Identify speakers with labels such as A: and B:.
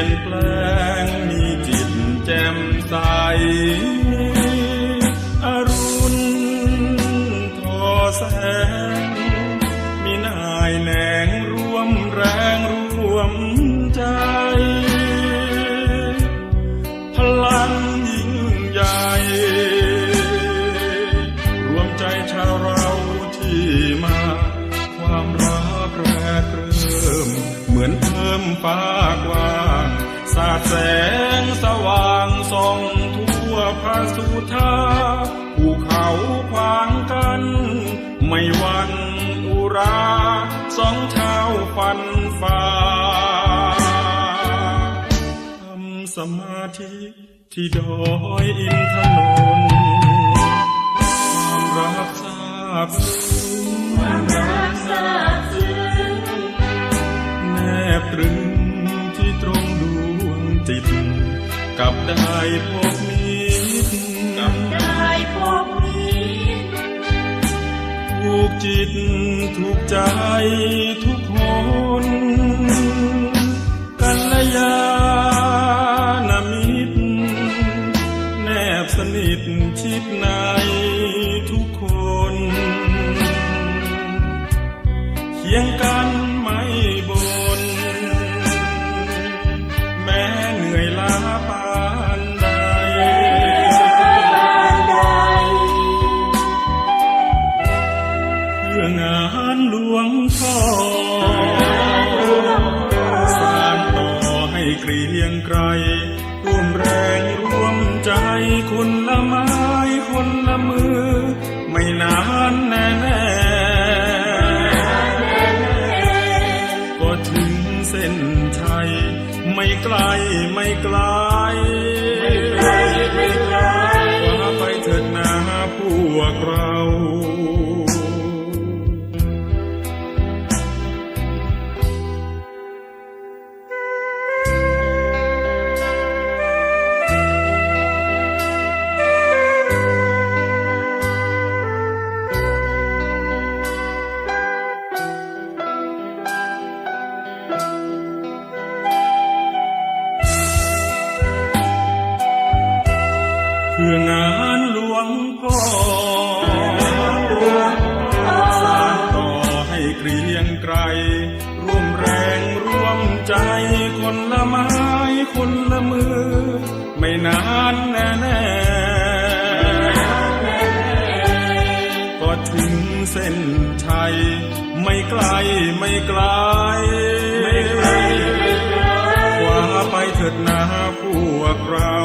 A: ยนแปลงมีจิตแจ่มใสอรุณทอแสง มีนายแหนงร่วมแรงร่วมใจ พลังยิ่งใหญ่ รวมใจชาวเราที่มา ความรักแรกเริ่ม เหมือนเพิ่มฟ้ากว้า แสงสว่างส่องทั่วพระสุธาภูเขาขวางกัน ไม่วันอุราสองชาฟันฝ่าทำสมาธิที่ดอยอินทนนท์ความรักทราบซึ้ง กับได้พบมิตรกับถูกจิตถูกใจทุกคนกัลยาณมิตรแนบสนิทชิดในทุกคนเคียงกัน งานหลวงพ่อสานต่อให้เกรียงไกรร่วมแรงร่วมใจคนละไม้คนละมือ ไม่นานแน่แน่ก็ถึงเส้นชัย ไม่ไกลไม่ไกลว่าไปเถิดนาพวกเรา เพื่องานหลวงพ่อสานต่อให้เกรียงไกรร่วมแรงร่วมใจคนละไม้คนละมือ ไม่นานแน่แน่ก็ถึงเส้นชัย ไม่ไกลไม่ไกลไม่ไกลว่าไปเถิดนาพวกเรา